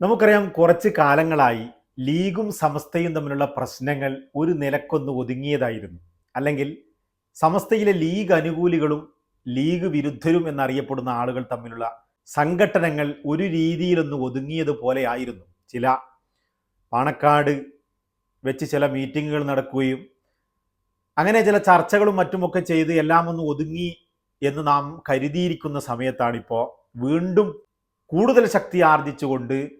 നമുക്കറിയാം കുറച്ച് കാലങ്ങളായി ലീഗും സമസ്തയും തമ്മിലുള്ള പ്രശ്നങ്ങൾ ഒരു നിലക്കൊന്ന് ഒതുങ്ങിയതായിരുന്നു. അല്ലെങ്കിൽ സമസ്തയിലെ ലീഗ് അനുകൂലികളും ലീഗ് വിരുദ്ധരും എന്നറിയപ്പെടുന്ന ആളുകൾ തമ്മിലുള്ള സംഘട്ടനങ്ങൾ ഒരു രീതിയിലൊന്ന് ഒതുങ്ങിയതുപോലെ ആയിരുന്നു. ചില പാണക്കാട് വെച്ച് ചില മീറ്റിങ്ങുകൾ നടക്കുകയും അങ്ങനെ ചില ചർച്ചകളും മറ്റുമൊക്കെ ചെയ്ത് എല്ലാം ഒന്ന് ഒതുങ്ങി എന്ന് നാം കരുതിയിരിക്കുന്ന സമയത്താണിപ്പോൾ വീണ്ടും കൂടുതൽ ശക്തി ആർജിച്ചുകൊണ്ട്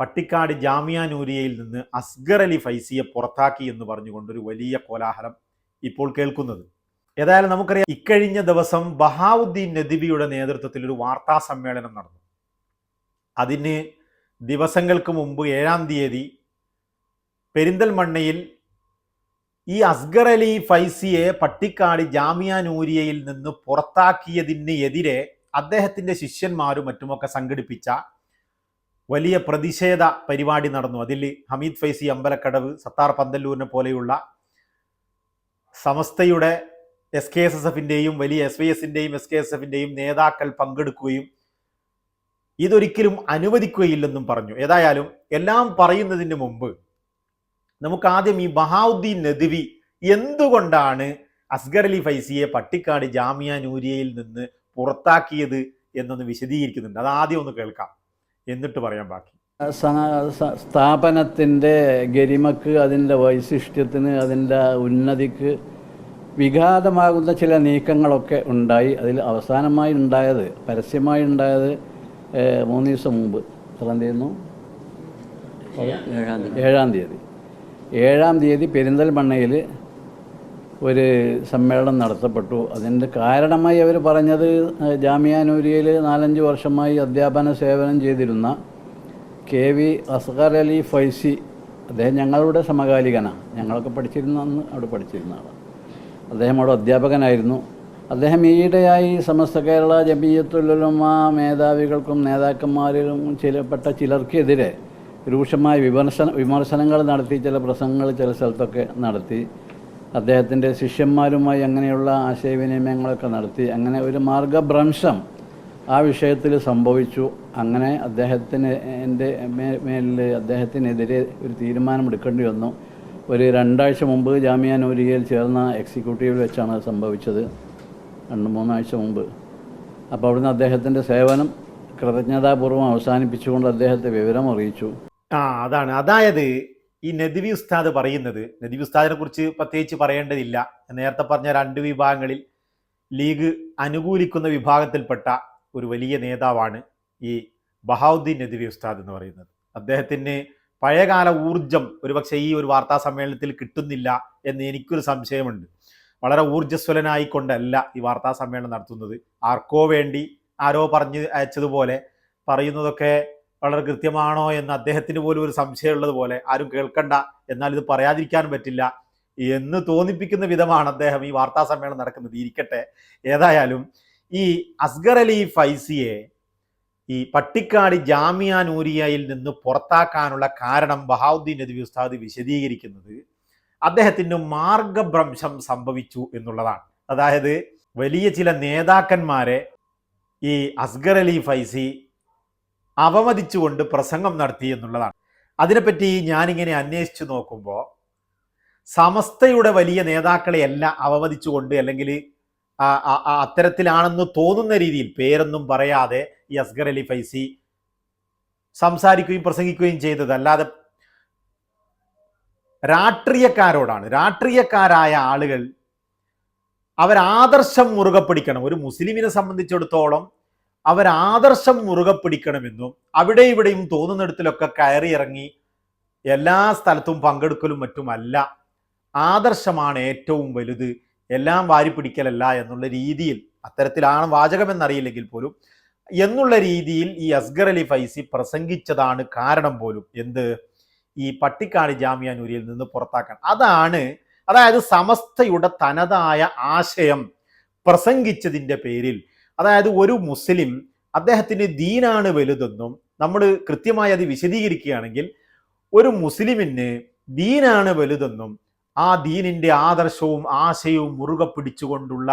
പട്ടിക്കാട് ജാമിയ നൂരിയയിൽ നിന്ന് അസ്ഗർ അലി ഫൈസിയെ പുറത്താക്കി എന്ന് പറഞ്ഞുകൊണ്ട് ഒരു വലിയ കോലാഹലം ഇപ്പോൾ കേൾക്കുന്നത്. ഏതായാലും നമുക്കറിയാം ഇക്കഴിഞ്ഞ ദിവസം ബഹാവുദ്ദീൻ നദിബിയുടെ നേതൃത്വത്തിൽ ഒരു വാർത്താ സമ്മേളനം നടന്നു. അതിന് ദിവസങ്ങൾക്ക് മുമ്പ് ഏഴാം തീയതി പെരിന്തൽമണ്ണയിൽ ഈ അസ്ഗർ അലി ഫൈസിയെ പട്ടിക്കാട് ജാമിയ നൂരിയയിൽ നിന്ന് പുറത്താക്കിയതിന് എതിരെ അദ്ദേഹത്തിന്റെ ശിഷ്യന്മാരും മറ്റുമൊക്കെ സംഘടിപ്പിച്ച വലിയ പ്രതിഷേധ പരിപാടി നടന്നു. അതിൽ ഹമീദ് ഫൈസി അമ്പലക്കടവ് സത്താർ പന്തല്ലൂരിനെ പോലെയുള്ള സമസ്തയുടെ എസ് കെ എസ് എസ് എഫിന്റെയും വലിയ എസ് വൈ എസിന്റെയും എസ് കെ എസ് എഫിന്റെയും നേതാക്കൾ പങ്കെടുക്കുകയും ഇതൊരിക്കലും അനുവദിക്കുകയില്ലെന്നും പറഞ്ഞു. ഏതായാലും എല്ലാം പറയുന്നതിന് മുമ്പ് നമുക്ക് ആദ്യം ഈ ബഹാവുദ്ദീൻ നദ്വി എന്തുകൊണ്ടാണ് അസ്ഗർ അലി ഫൈസിയെ പട്ടിക്കാട് ജാമിയ നൂരിയയിൽ നിന്ന് പുറത്താക്കിയത് എന്നൊന്ന് വിശദീകരിക്കുന്നുണ്ട്. അത് ആദ്യം ഒന്ന് കേൾക്കാം. എന്നിട്ട് പറയാം ബാക്കി. സ്ഥാപനത്തിന്റെ ഗരിമക്ക് അതിന്റെ വൈശിഷ്ട്യത്തിന് അതിന്റെ ഉന്നതിക്ക് വിഘാതമാകുന്ന ചില നീക്കങ്ങളൊക്കെ ഉണ്ടായി. അതിൽ അവസാനമായി ഉണ്ടായത് പരസ്യമായി ഉണ്ടായത് മൂന്ന് ദിവസം മുമ്പ്. എത്രാം തീയതി. ഏഴാം തീയതി. ഏഴാം തീയതി പെരിന്തൽമണ്ണയിൽ ഒരു സമ്മേളനം നടത്തപ്പെട്ടു. അതിന്റെ കാരണമായി അവർ പറഞ്ഞത് ജാമിയാനൂരിയയിൽ നാലഞ്ച് വർഷമായി അധ്യാപന സേവനം ചെയ്തിരുന്ന കെ വി അസ്ഗർ അലി ഫൈസി അദ്ദേഹം ഞങ്ങളുടെ സമകാലികനാണ്. ഞങ്ങളൊക്കെ പഠിച്ചിരുന്ന അന്ന് അവിടെ പഠിച്ചിരുന്ന ആളാണ്. അദ്ദേഹം അവിടെ അധ്യാപകനായിരുന്നു. അദ്ദേഹം ഈയിടെയായി സമസ്ത കേരള ജമീയത്തുലമ മേധാവികൾക്കും നേതാക്കന്മാരിലും ചിലപ്പെട്ട ചിലർക്കെതിരെ രൂക്ഷമായ വിമർശന വിമർശനങ്ങൾ നടത്തി ചില പ്രസംഗങ്ങൾ ചില സ്ഥലത്തൊക്കെ നടത്തി. അദ്ദേഹത്തിന്റെ ശിഷ്യന്മാരുമായി അങ്ങനെയുള്ള ആശയവിനിമയങ്ങളൊക്കെ നടത്തി അങ്ങനെ ഒരു മാർഗഭ്രംശം ആ വിഷയത്തിൽ സംഭവിച്ചു. അങ്ങനെ അദ്ദേഹത്തിന് എന്റെ മേലിൽ അദ്ദേഹത്തിനെതിരെ ഒരു തീരുമാനം എടുക്കേണ്ടി വന്നു. ഒരു രണ്ടാഴ്ച മുമ്പ് ജാമ്യ നൂരിയയിൽ ചേർന്ന എക്സിക്യൂട്ടീവിൽ വെച്ചാണ് അത് സംഭവിച്ചത്. രണ്ട് മൂന്നാഴ്ച മുമ്പ്. അപ്പോൾ അവിടുന്ന് അദ്ദേഹത്തിന്റെ സേവനം കൃതജ്ഞതാപൂർവം അവസാനിപ്പിച്ചുകൊണ്ട് അദ്ദേഹത്തെ വിവരം അറിയിച്ചു. ആ അതാണ്. അതായത് ഈ നദിവി ഉസ്താദ് പറയുന്നത് നദിവി ഉസ്താദിനെ കുറിച്ച് പ്രത്യേകിച്ച് പറയേണ്ടതില്ല. നേരത്തെ പറഞ്ഞ രണ്ട് വിഭാഗങ്ങളിൽ ലീഗ് അനുകൂലിക്കുന്ന വിഭാഗത്തിൽപ്പെട്ട ഒരു വലിയ നേതാവാണ് ഈ ബഹാവുദ്ദീൻ നദിവി ഉസ്താദ് എന്ന് പറയുന്നത്. അദ്ദേഹത്തിന് പഴയകാല ഊർജം ഒരുപക്ഷെ ഈ ഒരു വാർത്താ സമ്മേളനത്തിൽ കിട്ടുന്നില്ല എന്ന് എനിക്കൊരു സംശയമുണ്ട്. വളരെ ഊർജസ്വലനായിക്കൊണ്ടല്ല ഈ വാർത്താ സമ്മേളനം നടത്തുന്നത്. ആർക്കോ വേണ്ടി ആരോ പറഞ്ഞ് അയച്ചതുപോലെ പറയുന്നതൊക്കെ വളരെ കൃത്യമാണോ എന്ന് അദ്ദേഹത്തിന് പോലും ഒരു സംശയമുള്ളത് പോലെ ആരും കേൾക്കണ്ട എന്നാൽ ഇത് പറയാതിരിക്കാൻ പറ്റില്ല എന്ന് തോന്നിപ്പിക്കുന്ന വിധമാണ് അദ്ദേഹം ഈ വാർത്താ സമ്മേളനം നടക്കുന്നത്. ഇരിക്കട്ടെ. ഏതായാലും ഈ അസ്ഗർ അലി ഫൈസിയെ ഈ പട്ടിക്കാട് ജാമിയ നൂരിയയിൽ നിന്ന് പുറത്താക്കാനുള്ള കാരണം ബഹാവുദ്ദീൻ നദി ഉസ്താദ് വിശദീകരിക്കുന്നത് അദ്ദേഹത്തിന് മാർഗഭ്രംശം സംഭവിച്ചു എന്നുള്ളതാണ്. അതായത് വലിയ ചില നേതാക്കന്മാരെ ഈ അസ്ഗർ അലി ഫൈസി അവമതിച്ചുകൊണ്ട് പ്രസംഗം നടത്തി എന്നുള്ളതാണ്. അതിനെപ്പറ്റി ഞാനിങ്ങനെ അന്വേഷിച്ചു നോക്കുമ്പോൾ സമസ്തയുടെ വലിയ നേതാക്കളെയല്ല അവമതിച്ചുകൊണ്ട് അല്ലെങ്കിൽ അത്തരത്തിലാണെന്ന് തോന്നുന്ന രീതിയിൽ പേരൊന്നും പറയാതെ ഈ അസ്ഗർ അലി ഫൈസി സംസാരിക്കുകയും പ്രസംഗിക്കുകയും ചെയ്തത്. അല്ലാതെ രാഷ്ട്രീയക്കാരോടാണ്. രാഷ്ട്രീയക്കാരായ ആളുകൾ അവരാദർശം മുറുകെ പിടിക്കണം ഒരു മുസ്ലിമിനെ സംബന്ധിച്ചിടത്തോളം അവർ ആദർശം മുറുകെ പിടിക്കണമെന്നും അവിടെ ഇവിടെയും തോന്നുന്നിടത്തിലൊക്കെ കയറി ഇറങ്ങി എല്ലാ സ്ഥലത്തും പങ്കെടുക്കലും മറ്റുമല്ല. ആദർശമാണ് ഏറ്റവും വലുത്. എല്ലാം വാരി പിടിക്കലല്ല എന്നുള്ള രീതിയിൽ അത്തരത്തിലാണ് വാചകമെന്നറിയില്ലെങ്കിൽ പോലും എന്നുള്ള രീതിയിൽ ഈ അസ്ഗർ അലി ഫൈസി പ്രസംഗിച്ചതാണ് കാരണം പോലും. എന്ത്? ഈ പട്ടിക്കാട് ജാമ്യാനൂരിയിൽ നിന്ന് പുറത്താക്കാൻ. അതാണ് അതായത് സമസ്തയുടെ തനതായ ആശയം പ്രസംഗിച്ചതിന്റെ പേരിൽ അതായത് ഒരു മുസ്ലിം അദ്ദേഹത്തിന്റെ ദീനാണ് വലുതെന്നും നമ്മൾ കൃത്യമായി അത് വിശദീകരിക്കുകയാണെങ്കിൽ ഒരു മുസ്ലിമിന് ദീനാണ് വലുതെന്നും ആ ദീനിന്റെ ആദർശവും ആശയവും മുറുകെ പിടിച്ചുകൊണ്ടുള്ള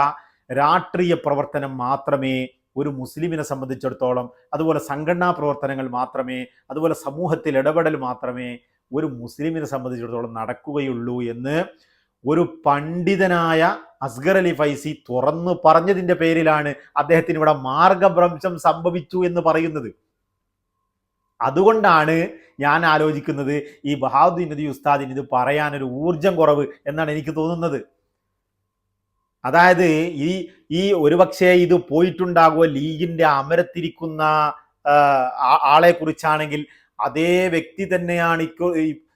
രാഷ്ട്രീയ പ്രവർത്തനം മാത്രമേ ഒരു മുസ്ലിമിനെ സംബന്ധിച്ചിടത്തോളം അതുപോലെ സംഘടനാ പ്രവർത്തനങ്ങൾ മാത്രമേ അതുപോലെ സമൂഹത്തിൽ ഇടപെടൽ മാത്രമേ ഒരു മുസ്ലിമിനെ സംബന്ധിച്ചിടത്തോളം നടക്കുകയുള്ളൂ എന്ന് ഒരു പണ്ഡിതനായ അസ്ഗർ അലി ഫൈസി തുറന്നു പറഞ്ഞതിന്റെ പേരിലാണ് അദ്ദേഹത്തിന് ഇവിടെ മാർഗഭ്രംശം സംഭവിച്ചു എന്ന് പറയുന്നത്. അതുകൊണ്ടാണ് ഞാൻ ആലോചിക്കുന്നത് ഈ ബഹാദുദ്ദീൻ നദി ഉസ്താദിന് ഇത് പറയാനൊരു ഊർജം കുറവ് എന്നാണ് എനിക്ക് തോന്നുന്നത്. അതായത് ഈ ഈ ഒരുപക്ഷേ ഇത് പോയിട്ടുണ്ടാകുക ലീഗിന്റെ അമരത്തിരിക്കുന്ന ആളെ കുറിച്ചാണെങ്കിൽ അതേ വ്യക്തി തന്നെയാണ്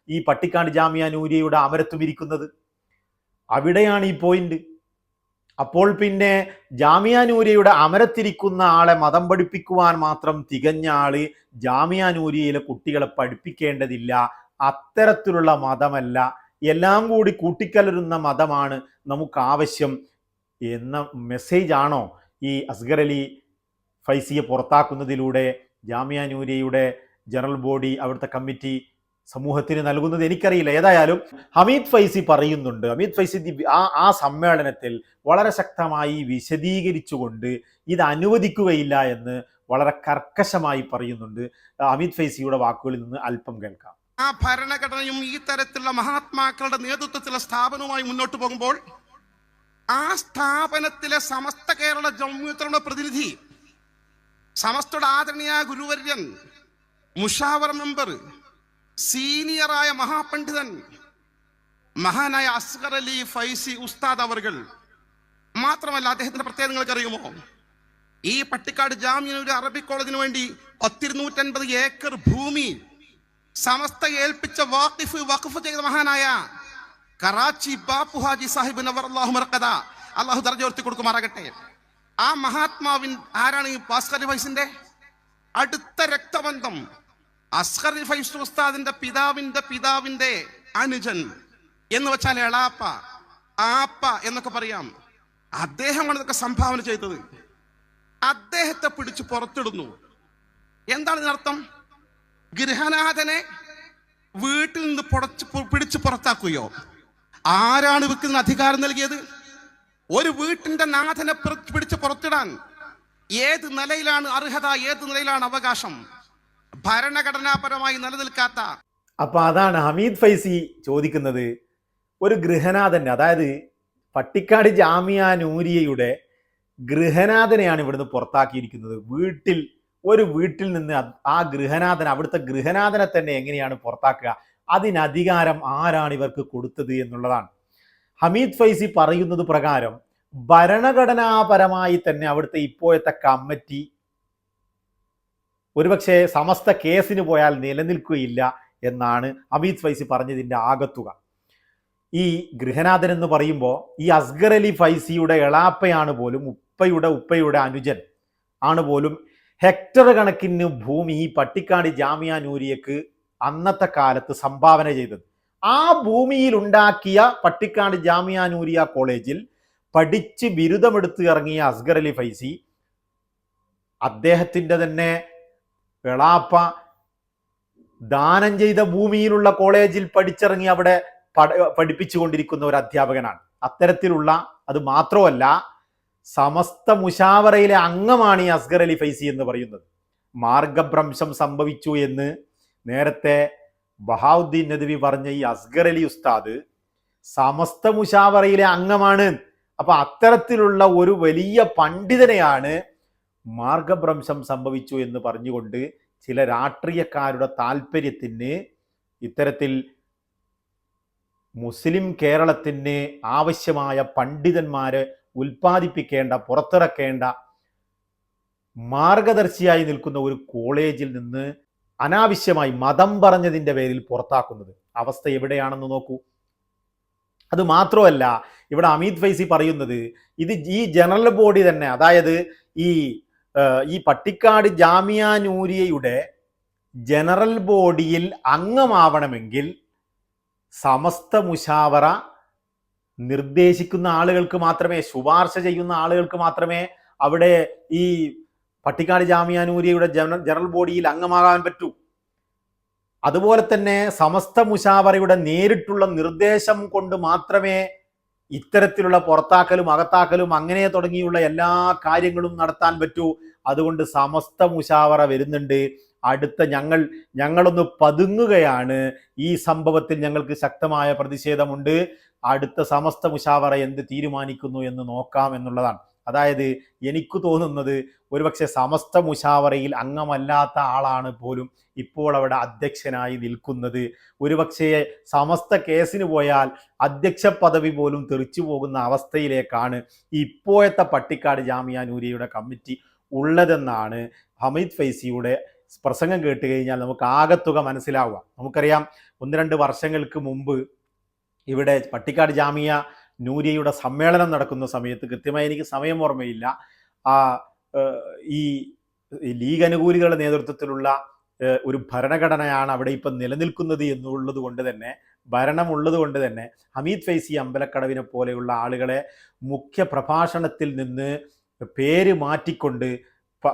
ഈ പട്ടിക്കാട് ജാമിയ നൂരിയയുടെ അമരത്തും ഇരിക്കുന്നത്. അവിടെയാണ് ഈ പോയിന്റ് അപ്പോൾ പിന്നെ ജാമിയാനൂരിയുടെ അമരത്തിരിക്കുന്ന ആളെ മതം പഠിപ്പിക്കുവാൻ മാത്രം തികഞ്ഞ ആൾ ജാമിയാനൂരിയിലെ കുട്ടികളെ പഠിപ്പിക്കേണ്ടതില്ല. അത്തരത്തിലുള്ള മതമല്ല. എല്ലാം കൂടി കൂട്ടിക്കലരുന്ന മതമാണ് നമുക്ക് ആവശ്യം എന്ന മെസ്സേജ് ആണോ ഈ അസ്ഗർ അലി ഫൈസിയെ പുറത്താക്കുന്നതിലൂടെ ജാമിയ നൂരിയയുടെ ജനറൽ ബോഡി അവിടുത്തെ കമ്മിറ്റി സമൂഹത്തിന് നൽകുന്നത് എനിക്കറിയില്ല. ഏതായാലും ഹമീദ് ഫൈസി പറയുന്നുണ്ട്. ഹമീദ് ഫൈസി ആ ആ സമ്മേളനത്തിൽ വളരെ ശക്തമായി വിശദീകരിച്ചുകൊണ്ട് ഇത് അനുവദിക്കുകയില്ല എന്ന് വളരെ കർക്കശമായി പറയുന്നുണ്ട്. അമിത് ഫൈസിയുടെ വാക്കുകളിൽ നിന്ന് അല്പം കേൾക്കാം. ആ ഭരണഘടനയും ഈ തരത്തിലുള്ള മഹാത്മാക്കളുടെ നേതൃത്വത്തിലുള്ള സ്ഥാപനവുമായി മുന്നോട്ട് പോകുമ്പോൾ ആ സ്ഥാപനത്തിലെ സമസ്ത കേരള ജമ്മുത്തരുടെ പ്രതിനിധി സമസ്തയുടെ ആദരണീയ ഗുരുവര്യൻ മുഷാവർ മെമ്പർ സീനിയറായ മഹാപണ്ഡിതൻ മഹാനായ അസ്ഗർ അലി ഫൈസി ഉസ്താദ് അവർകൾ. മാത്രമല്ല അദ്ദേഹത്തിന്റെ പ്രത്യേകത നിങ്ങൾക്ക് അറിയുമോ ഈ പട്ടിക്കാട് ഒരു അറബിക് കോളേജിന് വേണ്ടി പത്തിരുന്നൂറ്റൻപത് ഏക്കർ ഭൂമി സമസ്ത ഏൽപ്പിച്ച വാക്കിഫ് വഖഫ് ചെയ്ത മഹാനായ കറാച്ചി ബാപ്പു ഹാജി സാഹിബ് നവർ അള്ളാഹു മറക്കഥ. അള്ളാഹു ദർജ ഉയർത്തി കൊടുക്കുമാറാകട്ടെ. ആ മഹാത്മാവിൻ ആരാണ് ഈ ഭാസ്കർ ഫൈസിന്റെ? അടുത്ത രക്തബന്ധം അസ്കർ ഫൈസ് ഉസ്താദിന്റെ പിതാവിന്റെ പിതാവിന്റെ അനുജൻ എന്ന് വെച്ചാൽ എളാപ്പ ആപ്പ എന്നൊക്കെ പറയാം. അദ്ദേഹമാണ് ഇതൊക്കെ സംഭാവന ചെയ്തത്. അദ്ദേഹത്തെ പിടിച്ച് പുറത്തിടുന്നു. എന്താണ് ഇതിനർത്ഥം ഗൃഹനാഥനെ വീട്ടിൽ നിന്ന് പുടച്ച് പിടിച്ച് പുറത്താക്കുകയോ? ആരാണ് ഇവർക്ക് അധികാരം നൽകിയത്? ഒരു വീട്ടിന്റെ നാഥനെ പിടിച്ച് പുറത്തിടാൻ ഏത് നിലയിലാണ് അർഹത ഏത് നിലയിലാണ് അവകാശം? ഭരണഘടനാപരമായി നിലനിൽക്കാത്ത അപ്പൊ അതാണ് ഹമീദ് ഫൈസി ചോദിക്കുന്നത്. ഒരു ഗൃഹനാഥന്റെ അതായത് പട്ടിക്കാട് ജാമിയ നൂരിയയുടെ ഗൃഹനാഥനെയാണ് ഇവിടുന്ന് പുറത്താക്കിയിരിക്കുന്നത്. വീട്ടിൽ ഒരു വീട്ടിൽ നിന്ന് ആ ഗൃഹനാഥൻ അവിടുത്തെ ഗൃഹനാഥനെ തന്നെ എങ്ങനെയാണ് പുറത്താക്കുക? അതിനധികാരം ആരാണ് ഇവർക്ക് കൊടുത്തത് എന്നുള്ളതാണ്. ഹമീദ് ഫൈസി പറയുന്നത് പ്രകാരം ഭരണഘടനാപരമായി തന്നെ അവിടുത്തെ ഇപ്പോഴത്തെ കമ്മിറ്റി ഒരുപക്ഷെ സമസ്ത കേസിന് പോയാൽ നിലനിൽക്കുകയില്ല എന്നാണ് അമിത് ഫൈസി പറഞ്ഞതിന്റെ ആകത്തുക. ഈ ഗൃഹനാഥൻ എന്ന് പറയുമ്പോൾ ഈ അസ്ഗർ അലി ഫൈസിയുടെ എളാപ്പയാണ് പോലും ഉപ്പയുടെ ഉപ്പയുടെ അനുജൻ ആണ് പോലും ഹെക്ടർ കണക്കിന് ഭൂമി ഈ പട്ടിക്കാട് ജാമിയ നൂരിയക്ക് അന്നത്തെ കാലത്ത് സംഭാവന ചെയ്തത്. ആ ഭൂമിയിൽ ഉണ്ടാക്കിയ പട്ടിക്കാട് ജാമിയ നൂരിയ കോളേജിൽ പഠിച്ച് ബിരുദമെടുത്ത് ഇറങ്ങിയ അസ്ഗർ അലി ഫൈസി അദ്ദേഹത്തിന്റെ തന്നെ എളാപ്പ ദാനം ചെയ്ത ഭൂമിയിലുള്ള കോളേജിൽ പഠിച്ചിറങ്ങി അവിടെ പഠ പഠിപ്പിച്ചുകൊണ്ടിരിക്കുന്ന ഒരു അധ്യാപകനാണ്. അത്തരത്തിലുള്ള അത് മാത്രമല്ല സമസ്ത മുഷാവറയിലെ അംഗമാണ് ഈ അസ്ഗർ അലി ഫൈസി എന്ന് പറയുന്നത്. മാർഗഭ്രംശം സംഭവിച്ചു എന്ന് നേരത്തെ ബഹാവുദ്ദീൻ നദവി പറഞ്ഞ ഈ അസ്ഗർ അലി ഉസ്താദ് സമസ്ത മുഷാവറയിലെ അംഗമാണ്. അപ്പൊ അത്തരത്തിലുള്ള ഒരു വലിയ പണ്ഡിതനെയാണ് മാർഗഭ്രംശം സംഭവിച്ചു എന്ന് പറഞ്ഞുകൊണ്ട് ചില രാഷ്ട്രീയക്കാരുടെ താല്പര്യത്തിന് ഇത്തരത്തിൽ മുസ്ലിം കേരളത്തിന് ആവശ്യമായ പണ്ഡിതന്മാരെ ഉൽപ്പാദിപ്പിക്കേണ്ട പുറത്തിറക്കേണ്ട മാർഗദർശിയായി നിൽക്കുന്ന ഒരു കോളേജിൽ നിന്ന് അനാവശ്യമായി മതം പറഞ്ഞതിന്റെ പേരിൽ പുറത്താക്കുന്നത്. അവസ്ഥ എവിടെയാണെന്ന് നോക്കൂ. അത് മാത്രമല്ല ഇവിടെ അമീത് ഫൈസി പറയുന്നത് ഇത് ഈ ജനറൽ ബോഡി തന്നെ അതായത് ഈ ഈ പട്ടിക്കാട് ജാമിയാനൂരിയയുടെ ജനറൽ ബോഡിയിൽ അംഗമാവണമെങ്കിൽ സമസ്ത മുഷാവറ നിർദ്ദേശിക്കുന്ന ആളുകൾക്ക് മാത്രമേ ശുപാർശ ചെയ്യുന്ന ആളുകൾക്ക് മാത്രമേ അവിടെ ഈ പട്ടിക്കാട് ജാമിയ നൂരിയയുടെ ജനറൽ ബോഡിയിൽ അംഗമാകാൻ പറ്റൂ. അതുപോലെ തന്നെ സമസ്ത മുഷാവറയുടെ നേരിട്ടുള്ള നിർദ്ദേശം കൊണ്ട് മാത്രമേ ഇത്തരത്തിലുള്ള പുറത്താക്കലും അകത്താക്കലും അങ്ങനെ തുടങ്ങിയുള്ള എല്ലാ കാര്യങ്ങളും നടത്താൻ പറ്റൂ. അതുകൊണ്ട് സമസ്ത മുഷാവറ വരുന്നുണ്ട്. അടുത്ത ഞങ്ങൾ ഞങ്ങളൊന്ന് പതുങ്ങുകയാണ്. ഈ സംഭവത്തിൽ ഞങ്ങൾക്ക് ശക്തമായ പ്രതിഷേധമുണ്ട്. അടുത്ത സമസ്ത മുഷാവറ എന്ത് തീരുമാനിക്കുന്നു എന്ന് നോക്കാം എന്നുള്ളതാണ്. അതായത് എനിക്ക് തോന്നുന്നത് ഒരുപക്ഷെ സമസ്ത മുഷാവറയിൽ അംഗമല്ലാത്ത ആളാണ് പോലും ഇപ്പോൾ അവിടെ അധ്യക്ഷനായി നിൽക്കുന്നത്. ഒരുപക്ഷെ സമസ്ത കേസിന് പോയാൽ അധ്യക്ഷ പദവി പോലും തെറിച്ചു പോകുന്ന അവസ്ഥയിലേക്കാണ് ഇപ്പോഴത്തെ പട്ടിക്കാട് ജാമിയ നൂരിയുടെ കമ്മിറ്റി ഉള്ളതെന്നാണ് ഹമീദ് ഫൈസിയുടെ പ്രസംഗം കേട്ട് കഴിഞ്ഞാൽ നമുക്ക് ആകത്തുക മനസ്സിലാവുക. നമുക്കറിയാം ഒന്ന് രണ്ട് വർഷങ്ങൾക്ക് മുമ്പ് ഇവിടെ പട്ടിക്കാട് ജാമിയ നൂരിയയുടെ സമ്മേളനം നടക്കുന്ന സമയത്ത് കൃത്യമായി എനിക്ക് സമയം ഓർമ്മയില്ല. ആ ഈ ലീഗ് അനുകൂലികളുടെ നേതൃത്വത്തിലുള്ള ഒരു ഭരണഘടനയാണ് അവിടെ ഇപ്പം നിലനിൽക്കുന്നത് എന്നുള്ളത് കൊണ്ട് തന്നെ ഭരണമുള്ളത് കൊണ്ട് തന്നെ ഹമീദ് ഫൈസി അമ്പലക്കടവിനെ പോലെയുള്ള ആളുകളെ മുഖ്യ പ്രഭാഷണത്തിൽ നിന്ന് പേര് മാറ്റിക്കൊണ്ട്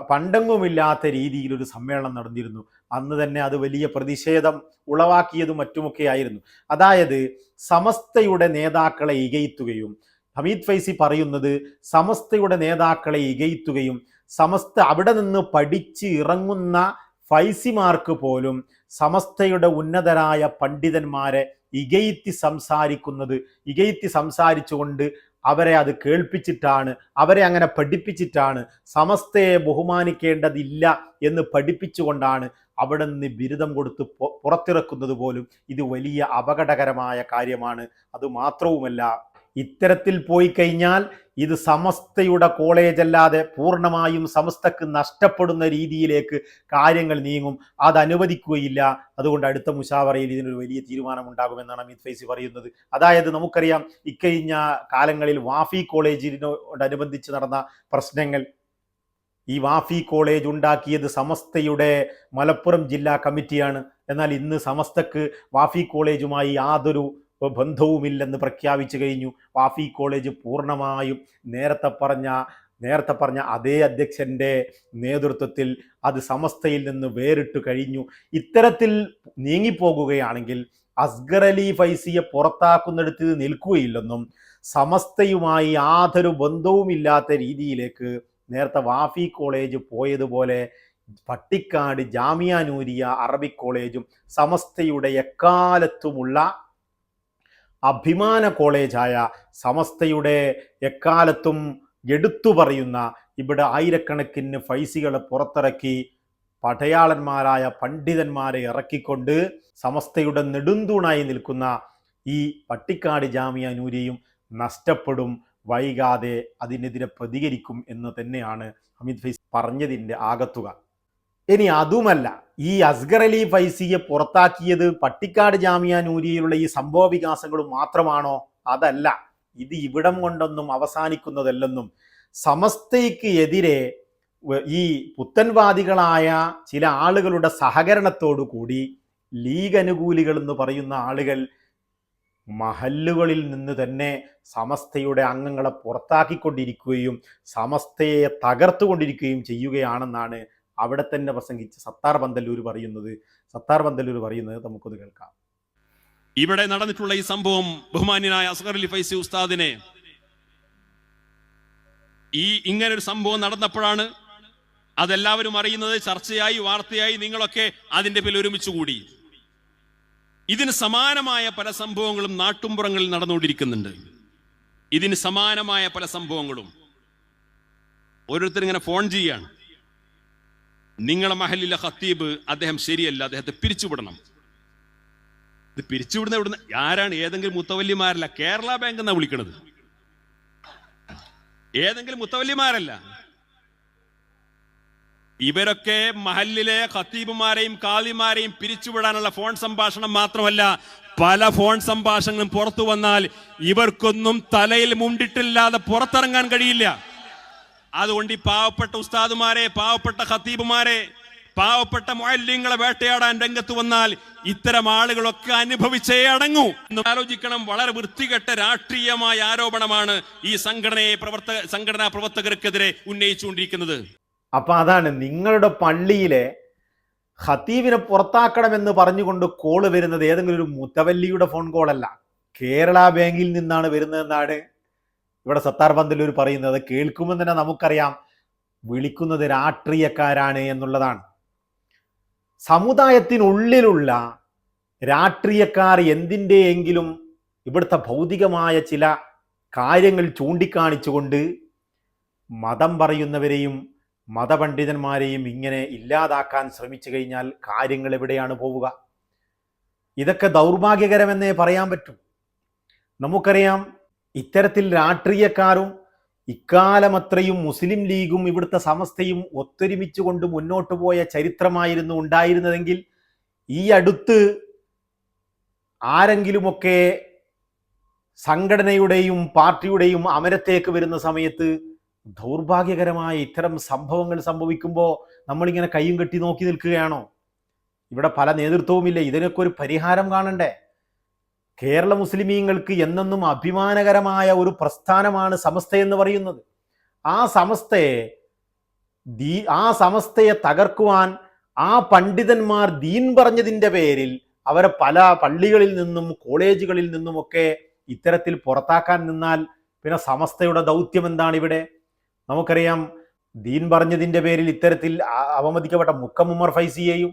പണ്ടെങ്ങുമില്ലാത്ത രീതിയിൽ ഒരു സമ്മേളനം നടന്നിരുന്നു. അന്ന് തന്നെ അത് വലിയ പ്രതിഷേധം ഉളവാക്കിയതും മറ്റുമൊക്കെ ആയിരുന്നു. അതായത് സമസ്തയുടെ നേതാക്കളെ ഇകയ്ത്തുകയും ഹമീദ് ഫൈസി പറയുന്നത് സമസ്തയുടെ നേതാക്കളെ ഇകയ്ത്തുകയും സമസ്ത അവിടെ നിന്ന് പഠിച്ച് ഇറങ്ങുന്ന ഫൈസിമാർക്ക് പോലും സമസ്തയുടെ ഉന്നതരായ പണ്ഡിതന്മാരെ ഇകയ്ത്തി സംസാരിക്കുന്നത് ഇകയ്ത്തി സംസാരിച്ചുകൊണ്ട് അവരെ അത് കേൾപ്പിച്ചിട്ടാണ് അവരെ അങ്ങനെ പഠിപ്പിച്ചിട്ടാണ് സമസ്തയെ ബഹുമാനിക്കേണ്ടതില്ല എന്ന് പഠിപ്പിച്ചുകൊണ്ടാണ് അവിടെ നിന്ന് ബിരുദം കൊടുത്ത് പുറത്തിറക്കുന്നത് പോലും ഇത് വലിയ അപകടകരമായ കാര്യമാണ്. അത് അതുമാത്രവുമല്ല ഇത്തരത്തിൽ പോയി കഴിഞ്ഞാൽ ഇത് സമസ്തയുടെ കോളേജ് അല്ലാതെ പൂർണമായും സമസ്തക്ക് നഷ്ടപ്പെടുന്ന രീതിയിലേക്ക് കാര്യങ്ങൾ നീങ്ങും. അത് അനുവദിക്കുകയില്ല. അതുകൊണ്ട് അടുത്ത മുഷാവറയിൽ ഇതിനൊരു വലിയ തീരുമാനമുണ്ടാകുമെന്നാണ് അമിത് ഫൈസി പറയുന്നത്. അതായത് നമുക്കറിയാം ഇക്കഴിഞ്ഞ കാലങ്ങളിൽ വാഫി കോളേജിനോടനുബന്ധിച്ച് നടന്ന പ്രശ്നങ്ങൾ. ഈ വാഫി കോളേജ് ഉണ്ടാക്കിയത് സമസ്തയുടെ മലപ്പുറം ജില്ലാ കമ്മിറ്റിയാണ്. എന്നാൽ ഇന്ന് സമസ്തക്ക് വാഫി കോളേജുമായി യാതൊരു ബന്ധവുമില്ലെന്ന് പ്രഖ്യാപിച്ചു കഴിഞ്ഞു. വാഫി കോളേജ് പൂർണമായും നേരത്തെ പറഞ്ഞ നേരത്തെ പറഞ്ഞ അതേ അധ്യക്ഷന്റെ നേതൃത്വത്തിൽ അത് സമസ്തയിൽ നിന്ന് വേറിട്ട് കഴിഞ്ഞു. ഇത്തരത്തിൽ നീങ്ങിപ്പോകുകയാണെങ്കിൽ അസ്ഗർ അലി ഫൈസിയെ പുറത്താക്കുന്നിടത്ത് ഇത് നിൽക്കുകയില്ലെന്നും സമസ്തയുമായി യാതൊരു ബന്ധവുമില്ലാത്ത രീതിയിലേക്ക് നേരത്തെ വാഫി കോളേജ് പോയതുപോലെ പട്ടിക്കാട് ജാമിയ നൂരിയ അറബിക് കോളേജും സമസ്തയുടെ എക്കാലത്തുമുള്ള അഭിമാന കോളേജായ സമസ്തയുടെ എക്കാലത്തും എടുത്തു പറയുന്ന ഇവിടെ ആയിരക്കണക്കിന് ഫൈസികളെ പുറത്തിറക്കി പടയാളന്മാരായ പണ്ഡിതന്മാരെ ഇറക്കിക്കൊണ്ട് സമസ്തയുടെ നെടുന്തൂണായി നിൽക്കുന്ന ഈ പട്ടിക്കാട് ജാമിയ നൂരിയും നഷ്ടപ്പെടും വൈകാതെ അതിനെതിരെ പ്രതികരിക്കും എന്ന് തന്നെയാണ് അമിത് ഫൈസ് പറഞ്ഞതിന്റെ ആകത്തുക. ഇനി അതുമല്ല ഈ അസ്ഗർ അലി ഫൈസിയെ പുറത്താക്കിയത് പട്ടിക്കാട് ജാമിയ നൂരിയിലുള്ള ഈ സംഭവ മാത്രമാണോ? അതല്ല ഇത് ഇവിടം കൊണ്ടൊന്നും അവസാനിക്കുന്നതല്ലെന്നും സമസ്തയ്ക്ക് എതിരെ ഈ പുത്തൻവാദികളായ ചില ആളുകളുടെ സഹകരണത്തോടു കൂടി ലീഗ് അനുകൂലികൾ എന്ന് പറയുന്ന ആളുകൾ മഹല്ലുകളിൽ നിന്ന് തന്നെ സമസ്തയുടെ അംഗങ്ങളെ പുറത്താക്കിക്കൊണ്ടിരിക്കുകയും സമസ്തയെ തകർത്തുകൊണ്ടിരിക്കുകയും ചെയ്യുകയാണെന്നാണ് അവിടെ തന്നെ പ്രസംഗിച്ച് സത്താർ പന്തല്ലൂർ പറയുന്നത് സത്താർ പന്തല്ലൂർ പറയുന്നത് നമുക്കൊന്ന് കേൾക്കാം. ഇവിടെ നടന്നിട്ടുള്ള ഈ സംഭവം ബഹുമാന്യനായ അസ്ഗർ അലി ഫൈസി ഉസ്താദിനെ ഈ ഇങ്ങനെ ഒരു സംഭവം നടന്നപ്പോഴാണ് അതെല്ലാവരും അറിയുന്നത്. ചർച്ചയായി വാർത്തയായി നിങ്ങളൊക്കെ അതിന്റെ പേരിൽ ഒരുമിച്ച് കൂടി. ഇതിന് സമാനമായ പല സംഭവങ്ങളും നാട്ടുംപുറങ്ങളിൽ നടന്നുകൊണ്ടിരിക്കുന്നുണ്ട്. ഇതിന് സമാനമായ പല സംഭവങ്ങളും. ഓരോരുത്തരും ഇങ്ങനെ ഫോൺ ചെയ്യാണ്. നിങ്ങളെ മഹലിലെ ഹത്തീബ് അദ്ദേഹം ശരിയല്ല അദ്ദേഹത്തെ പിരിച്ചുവിടണം. ഇത് പിരിച്ചുവിടുന്ന ഇവിടുന്ന് ആരാണ് ഏതെങ്കിലും മുത്തവല്ലിമാരല്ല കേരള ബാങ്ക് എന്നാ വിളിക്കണത്? ഏതെങ്കിലും മുത്തവല്ലിമാരല്ല. ഇവരൊക്കെ മഹലിലെ ഖത്തീബുമാരെയും കാളിമാരെയും പിരിച്ചുവിടാനുള്ള ഫോൺ സംഭാഷണം മാത്രമല്ല പല ഫോൺ സംഭാഷണങ്ങളും പുറത്തു വന്നാൽ ഇവർക്കൊന്നും തലയിൽ മുണ്ടിട്ടില്ലാതെ പുറത്തിറങ്ങാൻ കഴിയില്ല. അതുകൊണ്ട് ഈ പാവപ്പെട്ട ഉസ്താദുമാരെ പാവപ്പെട്ട ഖത്തീബുമാരെ പാവപ്പെട്ട മൊയല്യങ്ങളെ വേട്ടയാടാൻ രംഗത്ത് വന്നാൽ ഇത്തരം ആളുകളൊക്കെ അനുഭവിച്ചേ അടങ്ങൂ. എന്ന് ആലോചിക്കണം. വളരെ വൃത്തികെട്ട രാഷ്ട്രീയമായ ആരോപണമാണ് ഈ സംഘടനയെ പ്രവർത്തക സംഘടനാ പ്രവർത്തകർക്കെതിരെ ഉന്നയിച്ചുകൊണ്ടിരിക്കുന്നത്. അപ്പൊ അതാണ് നിങ്ങളുടെ പള്ളിയിലെ ഹത്തീബിനെ പുറത്താക്കണമെന്ന് പറഞ്ഞുകൊണ്ട് കോൾ വരുന്നത് ഏതെങ്കിലും ഒരു മുത്തവല്ലിയുടെ ഫോൺ കോളല്ല കേരള ബാങ്കിൽ നിന്നാണ് വരുന്നതെന്നാണ് ഇവിടെ സത്താർ പന്തലൂർ പറയുന്നത് കേൾക്കുമ്പോൾ തന്നെ നമുക്കറിയാം. വിളിക്കുന്നത് രാഷ്ട്രീയക്കാരാണ് എന്നുള്ളതാണ്. സമുദായത്തിനുള്ളിലുള്ള രാഷ്ട്രീയക്കാർ എന്തിന്റെയെങ്കിലും ഇവിടുത്തെ ഭൗതികമായ ചില കാര്യങ്ങൾ ചൂണ്ടിക്കാണിച്ചുകൊണ്ട് മതം പറയുന്നവരെയും മതപണ്ഡിതന്മാരെയും ഇങ്ങനെ ഇല്ലാതാക്കാൻ ശ്രമിച്ചു കഴിഞ്ഞാൽ കാര്യങ്ങൾ എവിടെയാണ് പോവുക? ഇതൊക്കെ ദൗർഭാഗ്യകരമെന്നേ പറയാൻ പറ്റും. നമുക്കറിയാം ഇത്തരത്തിൽ രാഷ്ട്രീയക്കാരും ഇക്കാലമത്രയും മുസ്ലിം ലീഗും ഇവിടുത്തെ സമസ്തയും ഒത്തൊരുമിച്ചുകൊണ്ട് മുന്നോട്ട് പോയ ചരിത്രമായിരുന്നു ഉണ്ടായിരുന്നതെങ്കിൽ ഈ അടുത്ത് ആരെങ്കിലുമൊക്കെ സംഘടനയുടെയും പാർട്ടിയുടെയും അമരത്തേക്ക് വരുന്ന സമയത്ത് ദൗർഭാഗ്യകരമായ ഇത്തരം സംഭവങ്ങൾ സംഭവിക്കുമ്പോൾ നമ്മളിങ്ങനെ കൈയും കെട്ടി നോക്കി നിൽക്കുകയാണോ? ഇവിടെ പല നേതൃത്വവുമില്ല. ഇതിനൊക്കെ ഒരു പരിഹാരം കാണണ്ടേ? കേരള മുസ്ലിമീങ്ങൾക്ക് എന്നെന്നും അഭിമാനകരമായ ഒരു പ്രസ്ഥാനമാണ് സമസ്ത എന്ന് പറയുന്നത്. ആ സമസ്തയെ ദീ ആ സമസ്തയെ തകർക്കുവാൻ ആ പണ്ഡിതന്മാർ ദീൻ പറഞ്ഞതിന്റെ പേരിൽ അവരെ പല പള്ളികളിൽ നിന്നും കോളേജുകളിൽ നിന്നുമൊക്കെ ഇത്തരത്തിൽ പുറത്താക്കാൻ നിന്നാൽ പിന്നെ സമസ്തയുടെ ദൗത്യം എന്താണ് ഇവിടെ? നമുക്കറിയാം ദീൻ പറഞ്ഞതിന്റെ പേരിൽ ഇത്തരത്തിൽ അവമതിക്കപ്പെട്ട മുക്കം ഉമർ ഫൈസിയെയും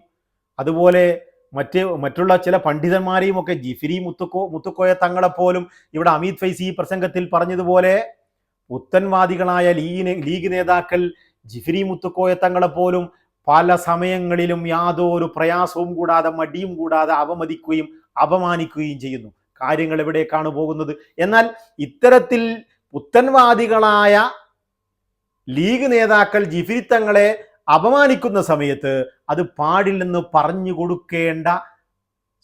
അതുപോലെ മറ്റ് മറ്റുള്ള ചില പണ്ഡിതന്മാരെയും ഒക്കെ ജിഫിരി മുത്തുക്കോ മുത്തുക്കോയ തങ്ങളെപ്പോലും ഇവിടെ അമീത് ഫൈസി ഈ പ്രസംഗത്തിൽ പറഞ്ഞതുപോലെ പുത്തൻവാദികളായ ലീഗ് ലീഗ് നേതാക്കൾ ജിഫിരി മുത്തുക്കോയ തങ്ങളെപ്പോലും പല സമയങ്ങളിലും യാതൊരു പ്രയാസവും കൂടാതെ മടിയും കൂടാതെ അവമതിക്കുകയും അപമാനിക്കുകയും ചെയ്യുന്നു. കാര്യങ്ങൾ എവിടേക്കാണ് പോകുന്നത്? എന്നാൽ ഇത്തരത്തിൽ പുത്തൻവാദികളായ ലീഗ് നേതാക്കൾ ജിഫിരി തങ്ങളെ അപമാനിക്കുന്ന സമയത്ത് അത് പാടില്ലെന്ന് പറഞ്ഞു കൊടുക്കേണ്ട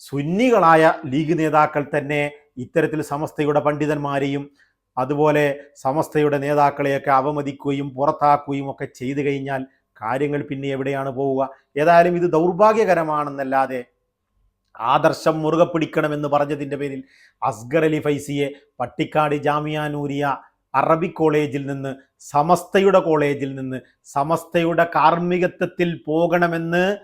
സുന്നികളായ ലീഗ് നേതാക്കൾ തന്നെ ഇത്തരത്തിൽ സമസ്തയുടെ പണ്ഡിതന്മാരെയും അതുപോലെ സമസ്തയുടെ നേതാക്കളെയൊക്കെ അവമതിക്കുകയും പുറത്താക്കുകയും ഒക്കെ ചെയ്തു കഴിഞ്ഞാൽ കാര്യങ്ങൾ പിന്നെ എവിടെയാണ് പോവുക? ഏതായാലും ഇത് ദൗർഭാഗ്യകരമാണെന്നല്ലാതെ ആദർശം മുറുകെ പിടിക്കണമെന്ന് പറഞ്ഞതിന്റെ പേരിൽ അസ്ഗർ അലി ഫൈസിയെ പട്ടിക്കാട് ജാമിയ നൂരിയ അറബിക് കോളേജിൽ നിന്ന് സമസ്തയുടെ കോളേജിൽ നിന്ന് സമസ്തയുടെ കാർമ്മികത്വത്തിൽ പോകണമെന്ന്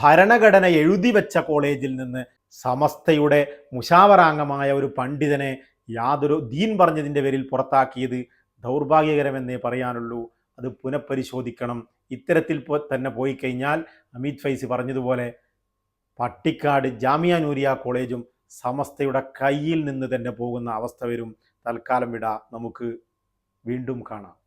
ഭരണഘടന എഴുതി വെച്ച കോളേജിൽ നിന്ന് സമസ്തയുടെ മുഷാവറാംഗമായ ഒരു പണ്ഡിതനെ യാതൊരു ദീൻ പറഞ്ഞതിന്റെ പേരിൽ പുറത്താക്കിയത് ദൗർഭാഗ്യകരമെന്നേ പറയാനുള്ളൂ. അത് പുനഃപരിശോധിക്കണം. ഇത്തരത്തിൽ തന്നെ പോയി കഴിഞ്ഞാൽ അമിത് ഫൈസി പറഞ്ഞതുപോലെ പട്ടിക്കാട് ജാമിയ നൂരിയ കോളേജും സമസ്തയുടെ കയ്യിൽ നിന്ന് തന്നെ പോകുന്ന അവസ്ഥ വരും. തൽക്കാലം വിട. നമുക്ക് വീണ്ടും കാണാം.